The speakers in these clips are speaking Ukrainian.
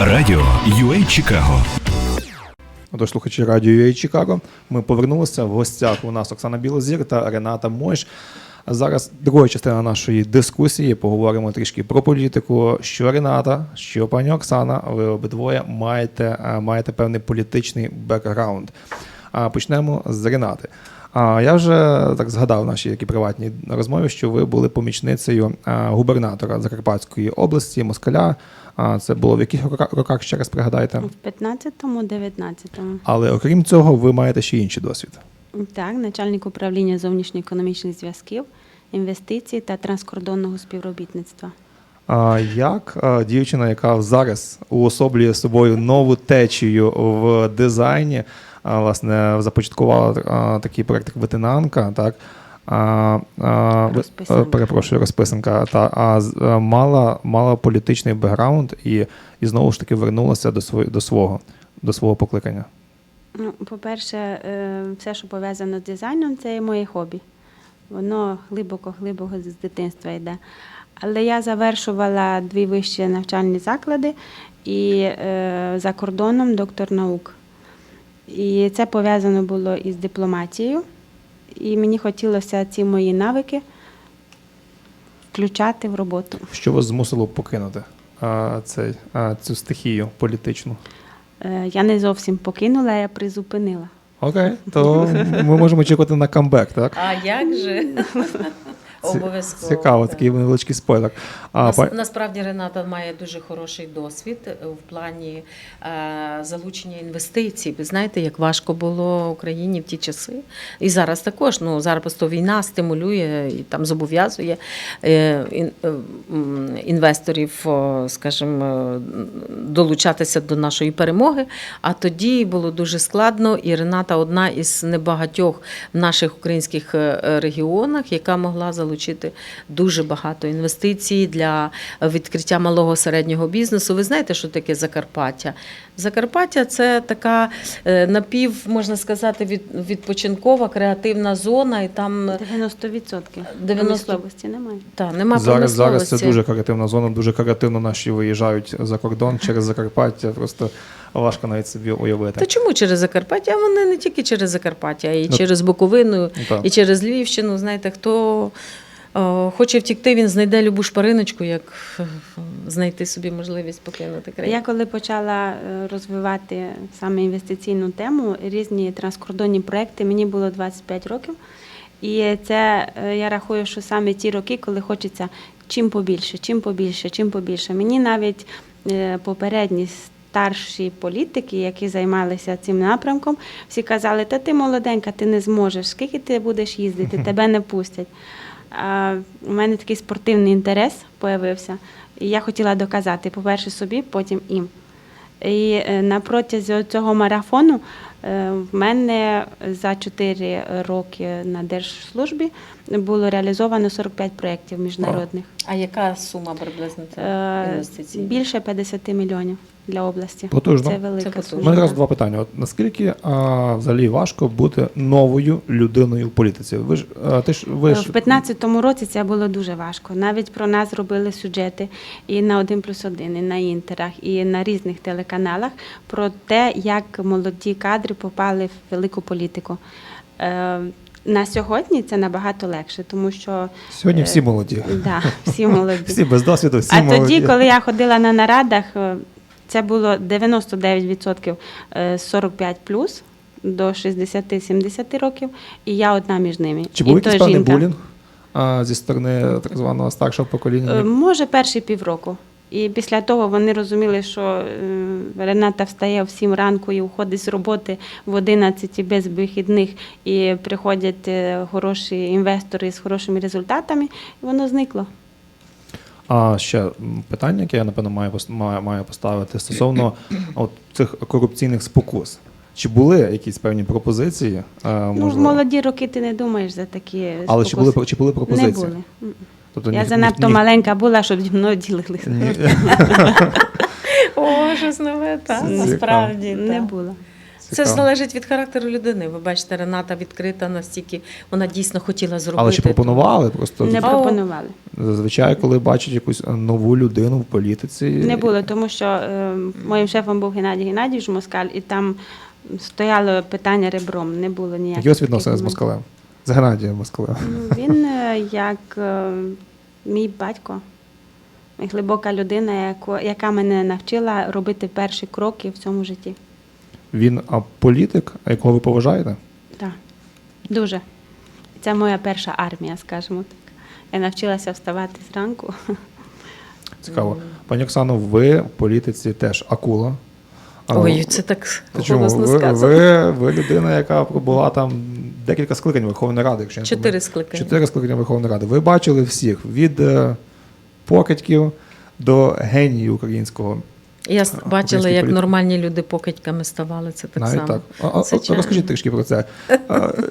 Радіо UA Чикаго. Отож, слухачі радіо UA Чикаго. Ми повернулися в гостях. У нас Оксана Білозір та Рената Мойш. А Зараз друга частина нашої дискусії. Поговоримо трішки про політику. Що Рената, що пані Оксана, ви обидвоє маєте, маєте певний політичний бекграунд. А почнемо з Ренати. А я вже так згадав в нашій такій приватній розмові, що ви були помічницею губернатора Закарпатської області Москаля. А це було в яких рока- роках ще раз пригадайте? В 15-му, 19-му. Але окрім цього, ви маєте ще інший досвід. Так, начальник управління зовнішньоекономічних зв'язків, інвестицій та транскордонного співробітництва. А як дівчина, яка зараз уособлює собою нову течію в дизайні, власне, започаткувала такий проект як ветенанка, так? А, а, Розписанка. е, перепрошую, розписанка, та, а, а, мала, мала політичний бекграунд і, і знову ж таки вернулася до, свого, до, свого, до свого покликання. Ну, по-перше, е, все, що пов'язано з дизайном, це моє хобі. Воно глибоко-глибоко з дитинства йде. Але я завершувала дві вищі навчальні заклади і е, за кордоном доктор наук. І це пов'язано було із дипломатією. І мені хотілося ці мої навики включати в роботу. Що вас змусило покинути а, цей, а, цю стихію політичну? Е, Я не зовсім покинула, я призупинила. Окей, то ми можемо очікувати на камбек, так? А як же? Обов'язково. Цікаво, такий невеличкий спойлер. А, Насправді Рената має дуже хороший досвід е, в плані е, залучення інвестицій. Ви знаєте, як важко було Україні в ті часи. І зараз також. Ну, зараз просто війна стимулює і там зобов'язує е, ін, інвесторів, скажімо, долучатися до нашої перемоги. А тоді було дуже складно, і Рената одна із небагатьох в наших українських регіонах, яка могла залучити дуже багато інвестицій для відкриття малого середнього бізнесу. Ви знаєте, що таке Закарпаття? Закарпаття це така е, напів, можна сказати, від, відпочинкова креативна зона, і там 90% 90. промисловості немає. та, нема зараз, зараз це дуже креативна зона, дуже креативно наші виїжджають за кордон через Закарпаття. Просто важко навіть собі уявити. Та чому через Закарпаття? А Вони не тільки через Закарпаття, а й Ну, через Буковину, Ну, так. і через Львівщину. Знаєте, хто о, хоче втікти, він знайде любу шпариночку, як е, знайти собі можливість покинути країну. Я коли почала е, розвивати саме інвестиційну тему, різні транскордонні проекти, мені було 25 років. І це е, я рахую, що саме ті роки, коли хочеться чим побільше, чим побільше, чим побільше. Мені навіть е, попередні старші політики, які займалися цим напрямком, всі казали, та ти молоденька, ти не зможеш, скільки ти будеш їздити, тебе не пустять. А у мене такий спортивний інтерес появився. І я хотіла доказати, по-перше, собі, потім їм. І е, на протязі цього марафону е, в мене за 4 роки на держслужбі було реалізовано 45 проєктів міжнародних. А яка сума приблизно це Е, інвестицій? Більше 50 мільйонів для області. Потужно. Це велика Це потужно. У мене одразу два питання. От наскільки а, взагалі важко бути новою людиною в політиці? Ви ж а, ти ж ви ж В 15-му році це було дуже важко. Навіть про нас робили сюжети і на 1 плюс 1, і на інтерах, і на різних телеканалах про те, як молоді кадри попали в велику політику. Е, На сьогодні це набагато легше, тому що сьогодні е, всі молоді. да, всі молоді. Всі без досвіду, всі а молоді. тоді, коли я ходила на нарадах, е, це було 99% е, 45 плюс до 60-70 років, і я одна між ними. Чи був якийсь певний булінг а, зі сторони так званого старшого Е, покоління? Може, перші півроку. І після того вони розуміли, що е, Рената встає в 7 ранку і уходить з роботи в 11 без вихідних, і приходять е, хороші інвестори з хорошими результатами, і воно зникло. А ще питання, яке я напевно маю маю, маю поставити стосовно от цих корупційних спокус. Чи були якісь певні пропозиції? е, Ну, в молоді роки ти не думаєш за такі Але чи були чи були пропозиції? Не були. Тобто Я ні- занадто ні- маленька була, щоб зі мною ділилися. О, щось нове, так, насправді. Не було. Це Цікаво. залежить від характеру людини. Ви бачите, Рената відкрита настільки, вона дійсно хотіла зробити. Але чи пропонували? Просто Не пропонували. зазвичай, коли бачать якусь нову людину в політиці. Не було, тому що е, моїм шефом був Геннадій Геннадійович Москаль, і там стояло питання ребром, не було ніяких. Які у вас відносини з Москалем? З Геннадієм Москалем. Ну, Він е, як е, мій батько, глибока людина, яко- яка мене навчила робити перші кроки в цьому житті. Він а, політик, а якого ви поважаєте? Так, дуже. Це моя перша армія, скажімо так. Я навчилася вставати зранку. Цікаво. Пані Оксано, ви в політиці теж акула. Ой, це так Та Чому? голосно Ви, сказано. ви, ви людина, яка пробула там декілька скликань Верховної Ради, якщо не Чотири скликання. Чотири скликання Верховної Ради. Ви бачили всіх від е, покидьків до генію українського. Я бачила, як нормальні люди покидьками ставали. Це так Навіть само. так. А, а, Це чай. розкажіть трішки про це.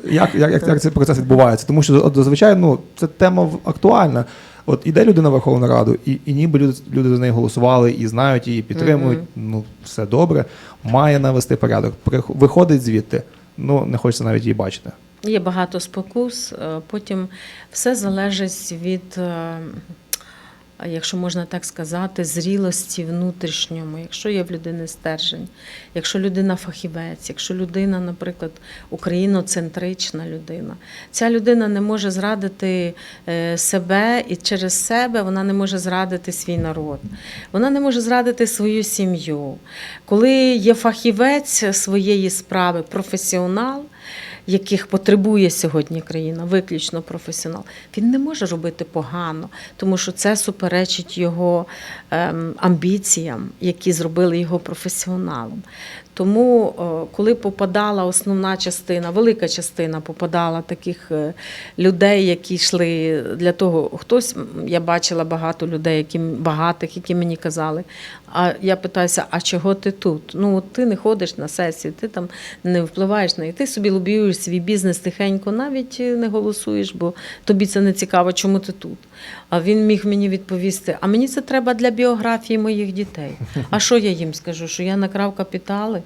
Як, як, як, як цей процес відбувається? Тому що зазвичай ну, це тема актуальна. От іде людина в Верховну Раду, і, і ніби люди, люди за неї голосували і знають її, підтримують. Ну, все добре, має навести порядок. Виходить звідти. Ну, не хочеться навіть її бачити. Є багато спокус. е, Потім все залежить від, е, якщо можна так сказати, зрілості внутрішньому. Якщо є в людини стержень, якщо людина фахівець, якщо людина, наприклад, україноцентрична людина, ця людина не може зрадити е, себе і через себе вона не може зрадити свій народ. Вона не може зрадити свою сім'ю. Коли є фахівець своєї справи, професіонал, яких потребує сьогодні країна, виключно професіонал, він не може робити погано, тому що це суперечить його ем, амбіціям, які зробили його професіоналом. Тому, е, коли попадала основна частина, велика частина попадала таких е, людей, які йшли для того, хтось я бачила багато людей, які багатих, які мені казали. А я питаюся, а чого ти тут? Ну от ти не ходиш на сесію, ти там не впливаєш на неї, ти собі лобіюєш свій бізнес тихенько, навіть е, не голосуєш, бо тобі це не цікаво, чому ти тут. А він міг мені відповісти: а мені це треба для біографії моїх дітей. А що я їм скажу? Що я накрав капітали?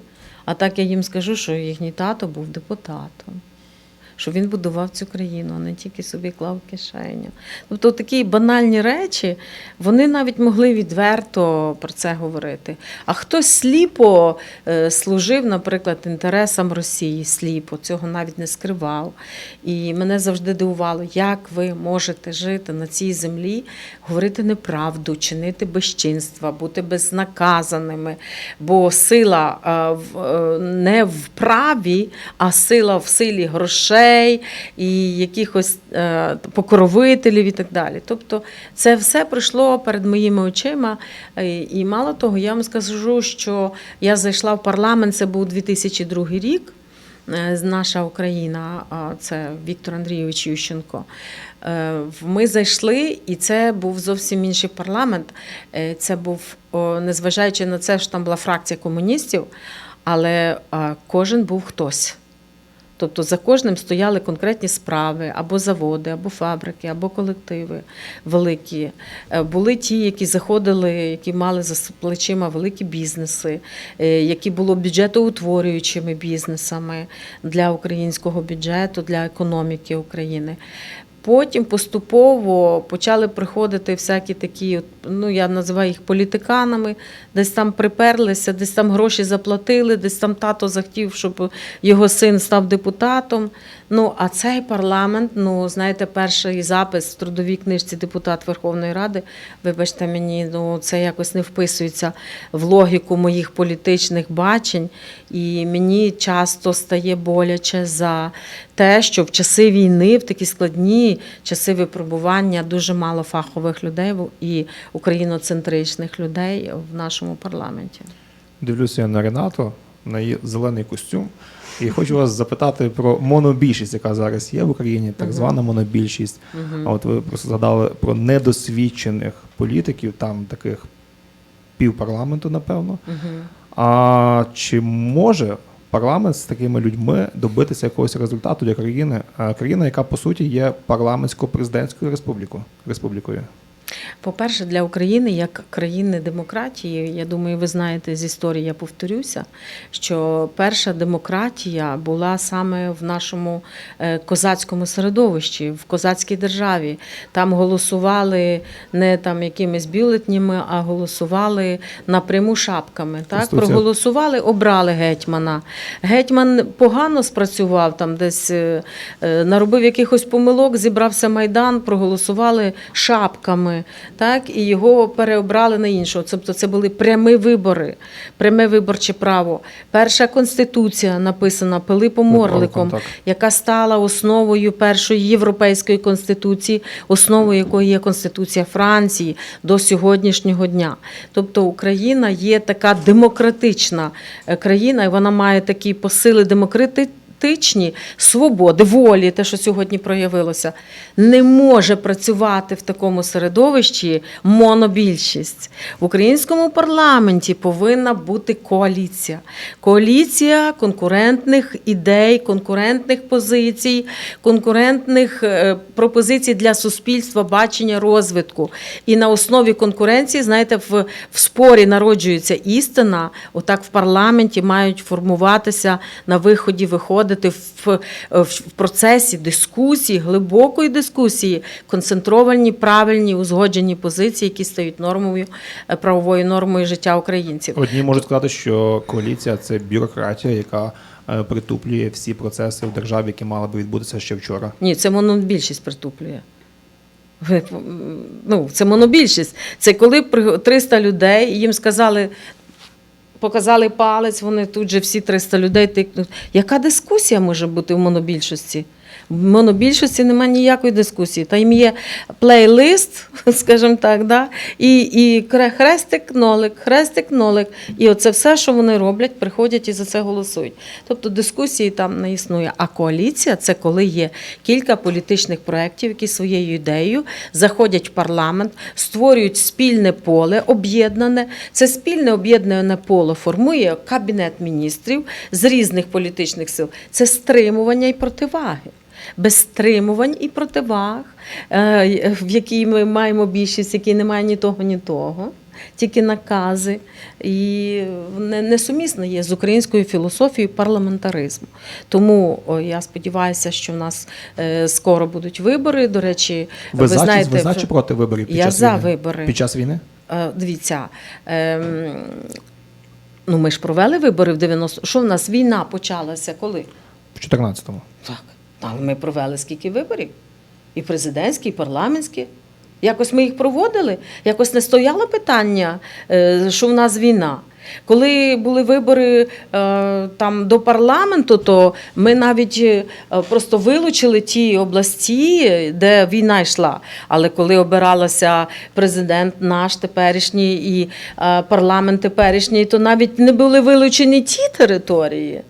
А так я їм скажу, що їхній тато був депутатом. Що він будував цю країну, а не тільки собі клав кишеню. Тобто такі банальні речі, вони навіть могли відверто про це говорити. А хтось сліпо е, служив, наприклад, інтересам Росії, сліпо, цього навіть не скривав. І мене завжди дивувало, як ви можете жити на цій землі, говорити неправду, чинити безчинства, бути безнаказаними. Бо сила е, е, не в праві, а сила в силі грошей і якихось е, покровителів і так далі. Тобто це все пройшло перед моїми очима. Е, І мало того, я вам скажу, що я зайшла в парламент, це був 2002 рік. Е, Наша Україна, це Віктор Андрійович Ющенко. Ми зайшли, і це був зовсім інший парламент. Це був, незважаючи на це, що там була фракція комуністів, але кожен був хтось. Тобто за кожним стояли конкретні справи, або заводи, або фабрики, або колективи великі. Е, Були ті, які заходили, які мали за плечима великі бізнеси, е, які були бюджетоутворюючими бізнесами для українського бюджету, для економіки України. Потім поступово почали приходити всякі такі, ну я називаю їх політиканами, десь там приперлися, десь там гроші заплатили, десь там тато захотів, щоб його син став депутатом. Ну а цей парламент, ну знаєте, перший запис в трудовій книжці депутат Верховної Ради, вибачте мені, ну це якось не вписується в логіку моїх політичних бачень. І мені часто стає боляче за те, що в часи війни, в такі складні часи випробування, дуже мало фахових людей і україноцентричних людей в нашому парламенті. Дивлюся на Ренату, на її зелений костюм. І хочу вас запитати про монобільшість, яка зараз є в Україні, так звана монобільшість. А от ви просто згадали про недосвідчених політиків, там таких півпарламенту, напевно. А чи може парламент з такими людьми добитися якогось результату для країни? А країна, яка по суті є парламентсько-президентською республікою. республікою. По-перше, для України, як країни демократії, я думаю, ви знаєте з історії, я повторюся, що перша демократія була саме в нашому е, козацькому середовищі, в козацькій державі. Там голосували не там якимись бюлетнями, а голосували напряму шапками. Так? Проголосували, обрали гетьмана. Гетьман погано спрацював, там десь е, е, наробив якихось помилок, зібрався майдан, проголосували шапками, так і його переобрали на іншого. Тобто це були прямі вибори, пряме виборче право. Перша конституція написана Пилипом Орликом, Морликом, яка стала основою першої європейської конституції, основою якої є конституція Франції до сьогоднішнього дня. Тобто Україна є така демократична е, країна, і вона має такі посили демократичні свободи, волі, те, що сьогодні проявилося, не може працювати в такому середовищі монобільшість. В українському парламенті повинна бути коаліція. Коаліція конкурентних ідей, конкурентних позицій, конкурентних е, пропозицій для суспільства, бачення розвитку. І на основі конкуренції, знаєте, в, в спорі народжується істина. Отак в парламенті мають формуватися на виході, виходити в, в, в процесі дискусії, глибокої дискусії, концентровані, правильні, узгоджені позиції, які стають нормою, е, правовою нормою життя українців. Одні можуть сказати, що коаліція це бюрократія, яка е, притуплює всі процеси в державі, які мали би відбутися ще вчора. Ні, це монобільшість притуплює. Ну, це монобільшість. Це коли при- 300 людей, їм сказали, показали палець, вони тут же всі 300 людей тикнуть. Яка дискусія може бути в монобільшості? В монобільшості немає ніякої дискусії. Там є плейлист, скажімо так, да? і, і хрестик, нолик, хрестик, нолик. І оце все, що вони роблять, приходять і за це голосують. Тобто дискусії там не існує. А коаліція це коли є кілька політичних проєктів, які своєю ідеєю заходять в парламент, створюють спільне поле об'єднане. Це спільне об'єднане поле формує кабінет міністрів з різних політичних сил. Це стримування і противаги. Без стримувань і противаг, е, в якій ми маємо більшість, в якій немає ні того, ні того, тільки накази. І не- несумісно є з українською філософією парламентаризму. Тому я сподіваюся, що в нас е, скоро будуть вибори. До речі, Ви, за, знаєте, ви за чи проти виборів під Я час за війни? вибори. Під час війни? Е, Дивіться, ем, ну ми ж провели вибори в 90 Що в нас війна почалася коли? В 14-му. Так. Але ми провели скільки виборів? І президентські, і парламентські. Якось ми їх проводили, якось не стояло питання, е, що в нас війна. Коли були вибори е, там до парламенту, то ми навіть е, просто вилучили ті області, де війна йшла. Але коли обиралася президент наш теперішній і парламент теперішній, то навіть не були вилучені ті території.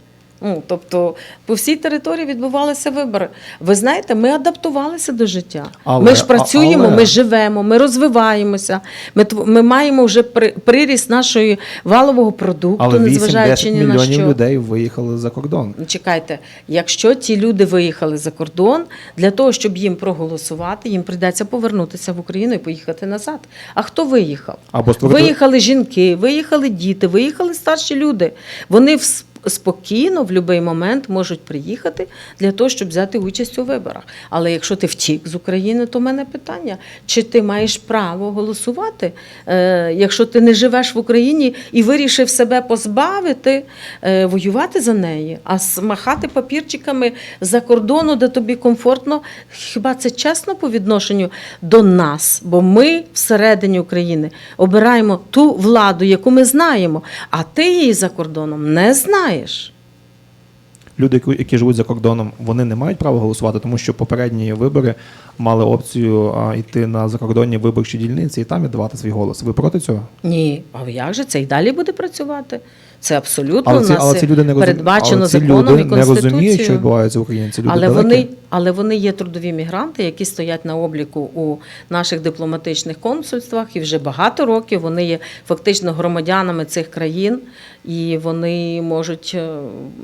Ну, тобто по всій території відбувалися вибори. Ви знаєте, ми адаптувалися до життя. Але- ми ж працюємо, але- ми живемо, ми розвиваємося. Ми, ми маємо вже при- приріст нашої валового продукту, Але 8-10 незважаючи ні на мільйонів що. людей виїхали за кордон. Чекайте, якщо ті люди виїхали за кордон, для того, щоб їм проголосувати, їм прийдеться повернутися в Україну і поїхати назад. А хто виїхав? Або створити Виїхали жінки, виїхали діти, виїхали старші люди. Вони вс- спокійно в будь-який момент можуть приїхати для того, щоб взяти участь у виборах. Але якщо ти втік з України, то в мене питання: чи ти маєш право голосувати, е, якщо ти не живеш в Україні і вирішив себе позбавити, е, воювати за неї, а махати папірчиками за кордону, де тобі комфортно, хіба це чесно по відношенню до нас? Бо ми всередині України обираємо ту владу, яку ми знаємо, а ти її за кордоном не знаєш. Люди, які- живуть за кордоном, вони не мають права голосувати, тому що попередні вибори мали опцію а, йти на закордонні виборчі дільниці і там віддавати свій голос. Ви проти цього? Ні, а як же це і далі буде працювати? Це абсолютно Але у ці, нас але ці люди не передбачено але ці законом люди і не розуміють, що відбувається в Україні. Ці люди Але далекі. вони, але вони є трудові мігранти, які стоять на обліку у наших дипломатичних консульствах, і вже багато років вони є фактично громадянами цих країн, і вони можуть, е,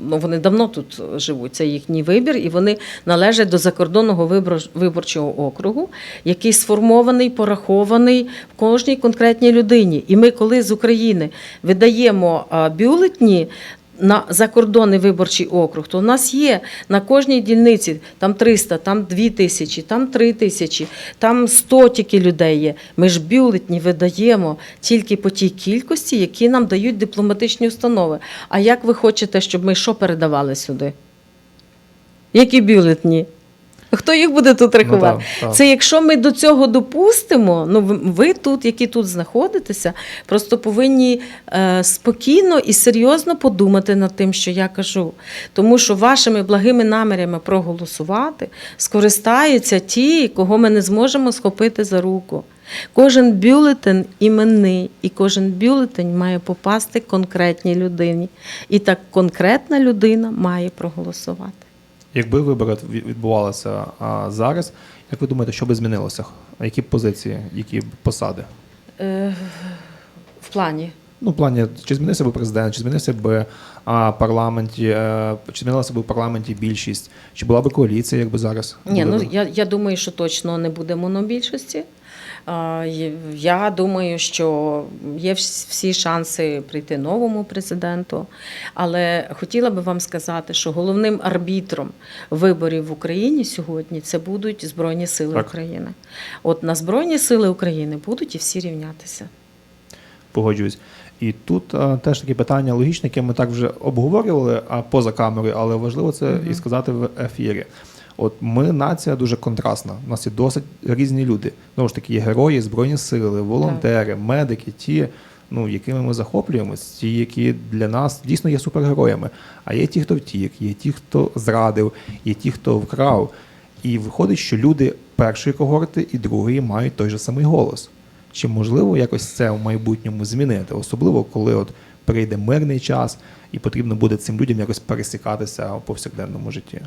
ну вони давно тут живуть. Це їхній вибір, і вони належать до закордонного вибор- виборчого округу, який сформований, порахований в кожній конкретній людині. І ми, коли з України видаємо бюлетні. На закордонний виборчий округ, то у нас є на кожній дільниці там 300, там 2 тисячі, там 3 тисячі, там 100 тільки людей є. Ми ж бюлетні видаємо тільки по тій кількості, які нам дають дипломатичні установи. А як ви хочете, щоб ми що передавали сюди? Які бюлетні? Хто їх буде тут рахувати? так, так. Це якщо ми до цього допустимо, ну ви- ви тут, які тут знаходитеся, просто повинні е, спокійно і серйозно подумати над тим, що я кажу. Тому що вашими благими намірями проголосувати скористаються ті, кого ми не зможемо схопити за руку. Кожен бюлетень іменний, і кожен бюлетень має попасти конкретній людині. І так конкретна людина має проголосувати. Якби вибори від- відбувалися а, зараз, як ви думаєте, що би змінилося? Які б позиції, які б посади? Е, в плані. Ну, в плані, чи змінився би президент, чи змінився б а, парламенті, е, чи змінилася б в парламенті більшість, чи була б коаліція, якби зараз? Ні, були ну я, я думаю, що точно не буде монобільшості. А, Я думаю, що є всі шанси прийти новому президенту. Але хотіла би вам сказати, що головним арбітром виборів в Україні сьогодні це будуть Збройні Сили Так. України. От на Збройні Сили України будуть і всі рівнятися. Погоджуюсь. І тут а, теж таке питання логічне, яке ми так вже обговорювали а, поза камерою, але важливо це і сказати в ефірі. От ми нація дуже контрастна. У нас є досить різні люди. Знову ж таки, є герої, збройні сили, волонтери, медики, ті, ну, якими ми захоплюємось, ті, які для нас дійсно є супергероями. А є ті, хто втік, є ті, хто зрадив, є ті, хто вкрав. І виходить, що люди першої когорти і другої мають той же самий голос. Чи можливо якось це в майбутньому змінити, особливо коли от прийде мирний час і потрібно буде цим людям якось пересікатися у повсякденному житті?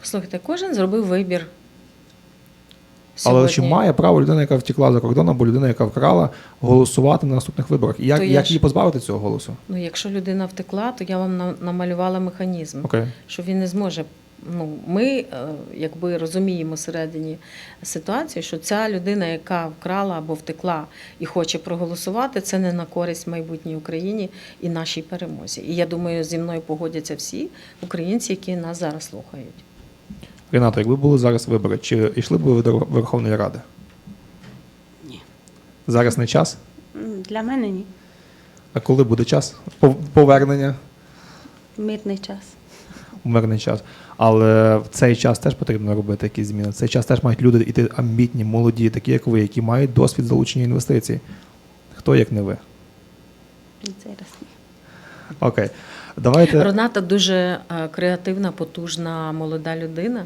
Послухайте, кожен зробив вибір. Але чи має право людина, яка втекла за кордон, або людина, яка вкрала, голосувати на наступних виборах? І як, як ж- її позбавити цього голосу? Ну, якщо людина втекла, то я вам намалювала механізм. Окей. що він не зможе. Ну, ми е, якби розуміємо всередині ситуацію, що ця людина, яка вкрала або втекла і хоче проголосувати, це не на користь майбутній Україні і нашій перемозі. І я думаю, зі мною погодяться всі українці, які нас зараз слухають. Ренато, якби були зараз вибори, чи йшли б ви до Верховної Ради? Ні. Зараз не час? Для мене ні. А коли буде час? Повернення Мирний час. мирний час. Але в цей час теж потрібно робити якісь зміни. В цей час теж мають люди іти амбітні, молоді, такі як ви, які мають досвід залучення інвестицій. Хто як не ви? На раз. Окей. Давайте. Роната дуже е, креативна, потужна молода людина,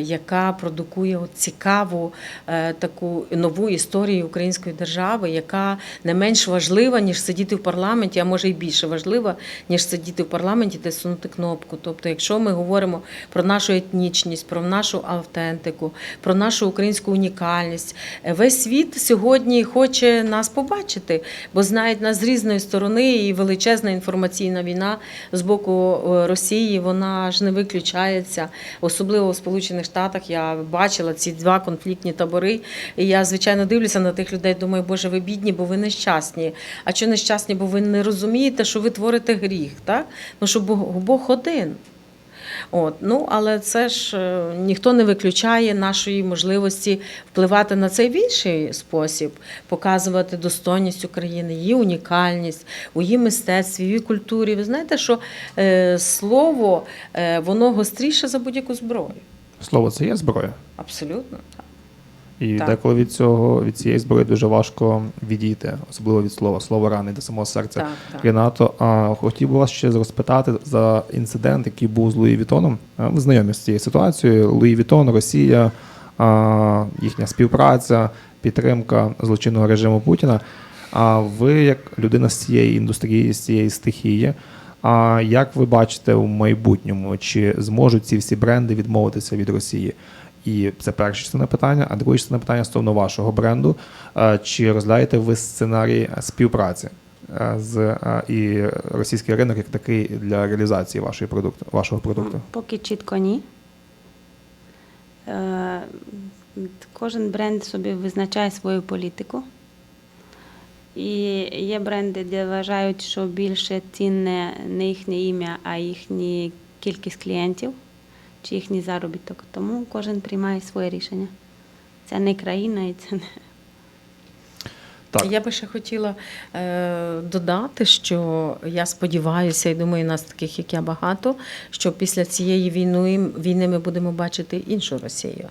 яка продукує цікаву е, таку нову історію української держави, яка не менш важлива, ніж сидіти в парламенті, а може й більше важлива, ніж сидіти в парламенті та сунути кнопку. Тобто, якщо ми говоримо про нашу етнічність, про нашу автентику, про нашу українську унікальність, е, весь світ сьогодні хоче нас побачити, бо знають нас з різної сторони, і величезна інформаційна війна з боку е, Росії вона ж не виключається. Особливо в Сполучених Штатах я бачила ці два конфліктні табори. І я звичайно дивлюся на тих людей. Думаю, боже, ви бідні, бо ви нещасні. А що нещасні? Бо ви не розумієте, що ви творите гріх, так? Ну що Бог, один. От, ну, але це ж е, ніхто не виключає нашої можливості впливати на цей в інший спосіб, показувати достойність України, її унікальність у її мистецтві, її культурі. Ви знаєте, що е, слово е, воно гостріше за будь-яку зброю. Слово це є зброя. Абсолютно. І Так. деколи від цього, від цієї зброї дуже важко відійти, особливо від слова. Слово рани до самого серця. Так, так. Ренато, а хотів би вас ще розпитати за інцидент, який був з Луї Вітоном. Ви знайомі з цією ситуацією. Луї Вітон, Росія, а, їхня співпраця, підтримка злочинного режиму Путіна. А ви, як людина з цієї індустрії, з цієї стихії, а як ви бачите в майбутньому, чи зможуть ці всі бренди відмовитися від Росії? І це перша частина питання, а друга частина питання стосовно вашого бренду. Чи розглядаєте ви сценарій співпраці з і російський ринок як такий для реалізації вашої продукту, вашого продукту? Поки чітко ні. Е, Кожен бренд собі визначає свою політику. І є бренди, де вважають, що більше цінне не їхнє ім'я, а їхня кількість клієнтів чи їхній заробіток. Тому кожен приймає своє рішення. Це не країна і це не. Так. Я би ще хотіла е, додати, що я сподіваюся, і думаю, нас таких, як я, багато, що після цієї війни, війни ми будемо бачити іншу Росію.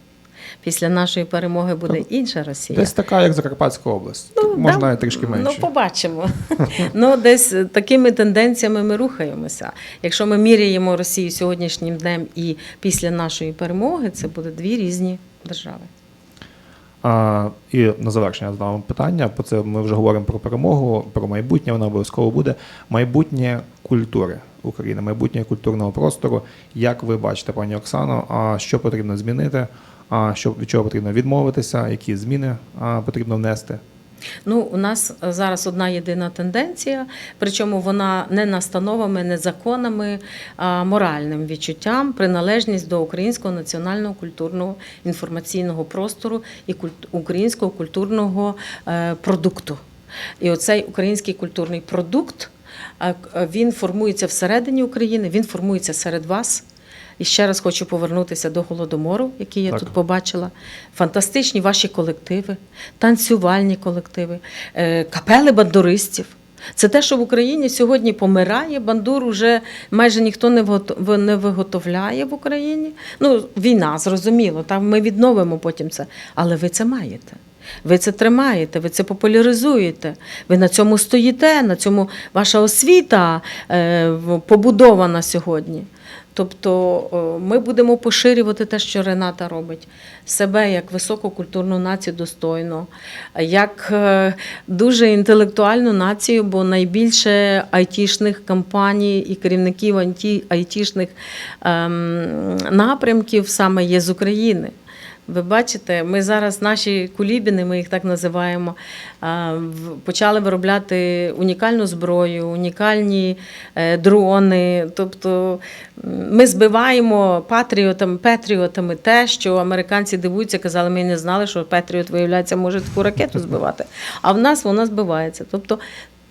Після нашої перемоги буде інша Росія. Десь така, як Закарпатська область. Ну, Можна да, трішки менше. Ну, побачимо. ну, десь такими тенденціями ми рухаємося. Якщо ми міряємо Росію сьогоднішнім днем і після нашої перемоги, це буде дві різні держави. А, і на завершення задам вам питання. По це ми вже говоримо про перемогу, про майбутнє. Воно обов'язково буде. Майбутнє культури України, майбутнє культурного простору. Як ви бачите, пані Оксано, а що потрібно змінити? А що від чого потрібно відмовитися? Які зміни потрібно внести? Ну, у нас зараз одна єдина тенденція, причому вона не настановами, не законами, а моральним відчуттям, приналежність до українського національного культурного інформаційного простору і українського культурного е, продукту. І оцей український культурний продукт е, він формується всередині України, він формується серед вас. І ще раз хочу повернутися до голодомору, який я Так. тут побачила. Фантастичні ваші колективи, танцювальні колективи, е, капели бандуристів. Це те, що в Україні сьогодні помирає. Бандур вже майже ніхто не виготовляє в Україні. Ну, війна, зрозуміло, там ми відновимо потім це. Але ви це маєте. Ви це тримаєте, ви це популяризуєте. Ви на цьому стоїте, на цьому ваша освіта е, побудована сьогодні. Тобто ми будемо поширювати те, що Рената робить, себе як висококультурну націю достойно, як е, дуже інтелектуальну націю, бо найбільше айтішних компаній і керівників айтішних ем, напрямків саме є з України. Ви бачите, ми зараз наші кулібіни, ми їх так називаємо, почали виробляти унікальну зброю, унікальні е, дрони. Тобто ми збиваємо патріотами, петріотами те, що американці дивуються, казали, ми не знали, що Петріот, виявляється, може таку ракету збивати. А в нас вона збивається. Тобто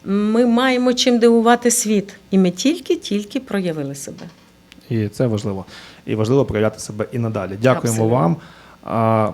ми маємо чим дивувати світ. І ми тільки-тільки проявили себе. І це важливо. І важливо проявляти себе і надалі. Дякуємо Абсолютно. вам.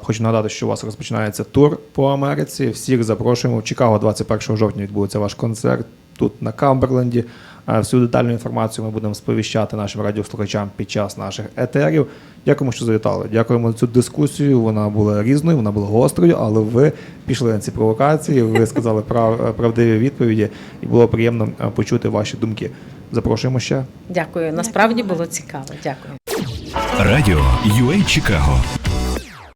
Хочу нагадати, що у вас розпочинається тур по Америці. Всіх запрошуємо. В Чикаго 21 жовтня відбудеться ваш концерт тут на Камберленді. Всю детальну інформацію ми будемо сповіщати нашим радіослухачам під час наших етерів. Дякуємо, що завітали. Дякуємо за цю дискусію. Вона була різною, вона була гострою, але ви пішли на ці провокації. Ви сказали прав, правдиві відповіді, і було приємно почути ваші думки. Запрошуємо ще. Дякую. Насправді було цікаво. Дякую. Радіо UA Чикаго